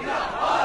Enough!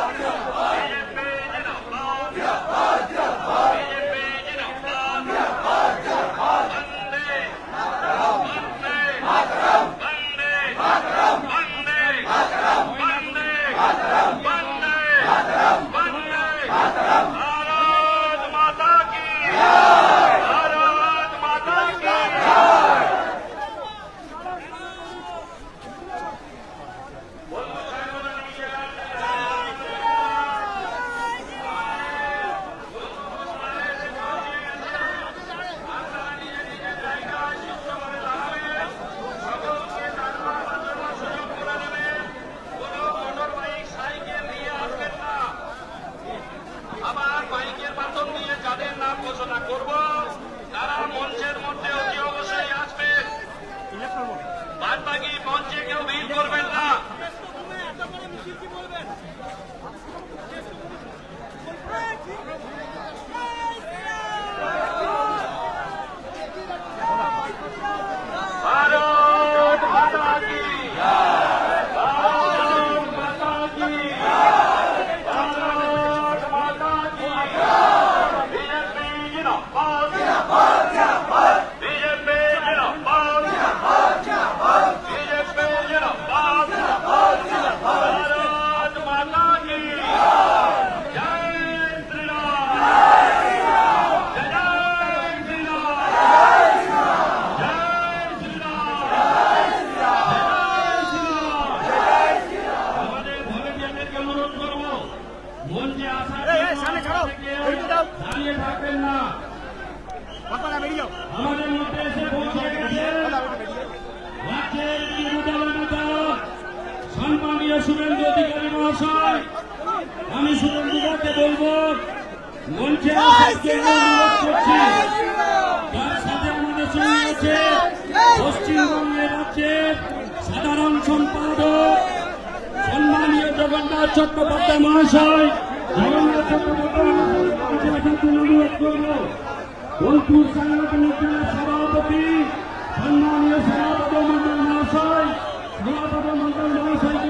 Surendra অধিকারী মহাশয় আমি সুরেন্দ্র বাবুকে বলব মঞ্চে তার সাথে আমাদের সঙ্গে আছে পশ্চিমবঙ্গের রাজ্যের সাধারণ সম্পাদক সম্মানীয় জগন্নাথ চট্টোপাধ্যায় মহাশয় জগন্নাথ চট্টোপাধ্যায় অনুরোধ করব বোলপুর সাংগঠনিক জেলার সভাপতি সম্মানীয় সভাপতি মন্ডল মহাশয় সভাপতি মন্ডল মহাশয়কে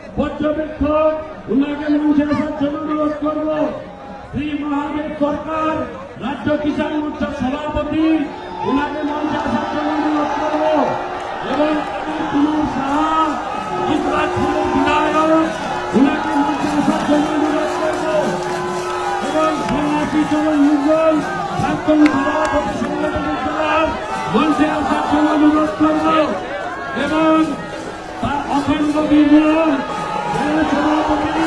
পর্যবেক্ষক, উনাকে আসার জন্য অনুরোধ করব শ্রী মহাদেব সরকার, রাজ্য কিষাণ মোর্চার সভাপতি ওনাকে মঞ্চে আসার জন্য অনুরোধ করব। এবং কুমার সাহা ইসরাতপুরের বিধায়ক ওনাকে মঞ্চে অনুরোধ করব। এবং তার অখণ্ড বিবরণ জেলা সভাপতি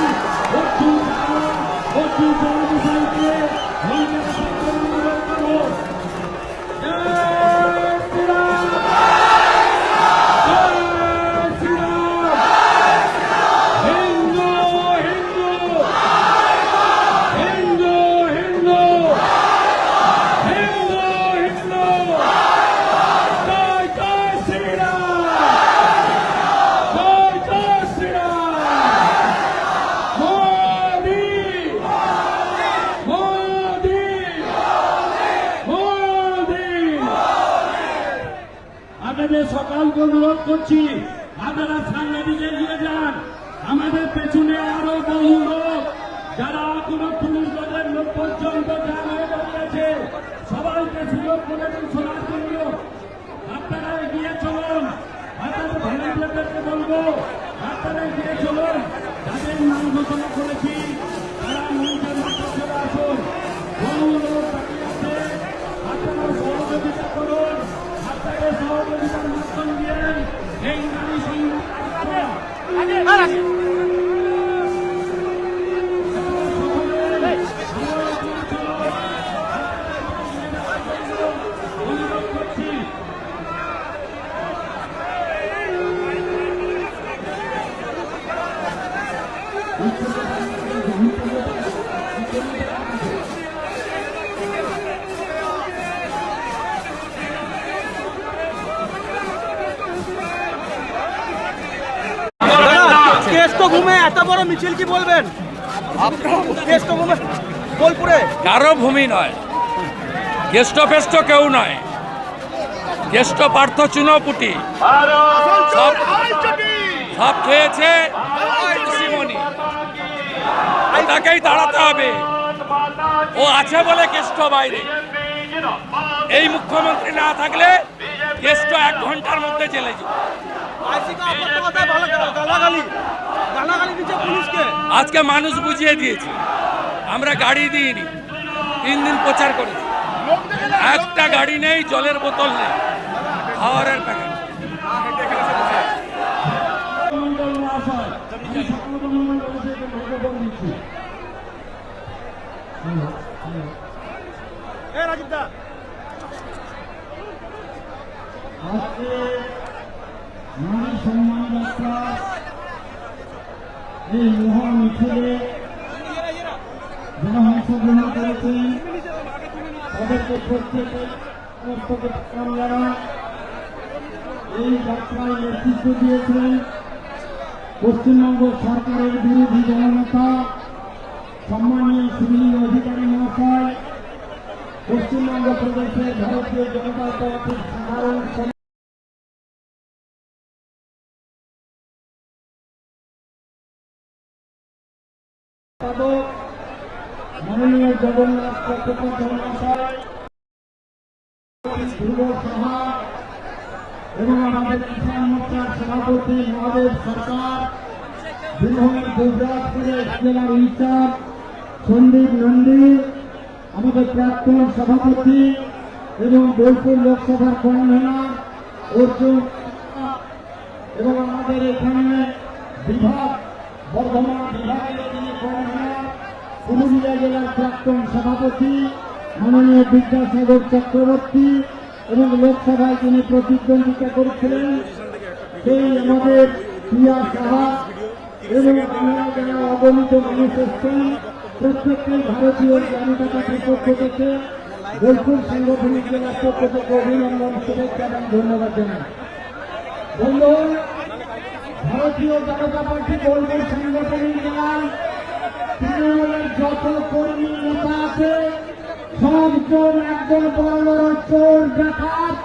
করছি। আপনারা সাংবাদিক এগিয়ে যান। আমাদের পেছনে আরও বহু লোক, যারা কোনো পুলিশ দলের লোক পর্যন্ত দাঁড়িয়েছে। সবাইকে সুযোগ করে দিন শোনার জন্য আপনারা এগিয়ে চলুন। আপনাদের ভলেন্টিয়ারদেরকে বলব, আপনারা এগিয়ে চলুন। যাদের নাম ঘোষণা করেছি, তারা মঞ্চের চলে আসুন। বহু লোক আছে। আপনারা সহযোগিতা করুন। আপনাদের সহযোগিতার সংগ্রাম অনুরোধ কেষ্ট ঘুমে, এত বড় মিছিল কি বলবেন? কেষ্ট ঘুমে বোলপুরে? কারও ভূমি নয়। জ্যেষ্ঠ ফেষ্ট কেউ নয়। জ্যেষ্ঠ পার্থ চুনপুটি। সব সব খেয়েছে তাকেই দাঁড়াতে হবে। ও আছে বলে কেষ্ট বাইরে। এই মুখ্যমন্ত্রী না থাকলে কেষ্ট এক ঘণ্টার মধ্যে চলে যাবে আজকে মানুষ বুঝিয়ে দিয়েছে। আমরা গাড়ি দিইনি। তিন দিন প্রচার করেছি। একটা গাড়ি নেই জলের বোতল নেই। খাওয়ারের প্যাকেট রাজীব দা। আজকে এই মহা মিছিলে যারা অংশগ্রহণ করেছেন তাদেরকে প্রত্যেকে কামলারা এই যাত্রায় নেতৃত্ব দিয়েছেন পশ্চিমবঙ্গ সরকারের বিরোধী জননেতা, সম্মানীয় সুনীল অধিকারী মহাশয়, পশ্চিমবঙ্গ প্রদেশের ভারতীয় জনতা পার্টির সাধারণ সম্পাদক সম্পাদক মাননীয় জগন্নাথ চট্টোপাধ্যায় মহাশয় ধ্রুব সাহা এবং আমাদের কিষাণ মোর্চার সভাপতি মহাদেব সরকার বীরভূমের গুজরাটপুরের জেলার ইনচার্জ সন্দীপ নন্দী, আমাদের প্রাক্তন সভাপতি এবং বোলপুর লোকসভার কনভেনার অর্জুন এবং আমাদের এখানে বিভাগ, বর্ধমান বিভাগের যিনি কনভেনার, পুরুলিয়া জেলার প্রাক্তন সভাপতি, মাননীয় বিদ্যাসাগর চক্রবর্তী এবং লোকসভায় যিনি প্রতিদ্বন্দ্বিতা করেছিলেন, সেই আমাদের প্রিয়া সাহা ভারতীয় জনতা পার্টির থেকে ধন্যবাদ ভারতীয় জনতা পার্টি বোলপুর সাংগঠনিক জেলায় তৃণমূলের যত কর্মী নেতা আছে সবজন একজন বড় বড় চোর ডাকাত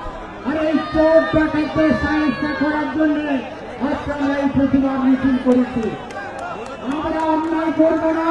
আর এই চোর ডাকাতদের সাহায্য করার জন্য আজকে আমরা এই প্রতিবাদ মিছিল করেছি। আমরা অন্যায় করব না।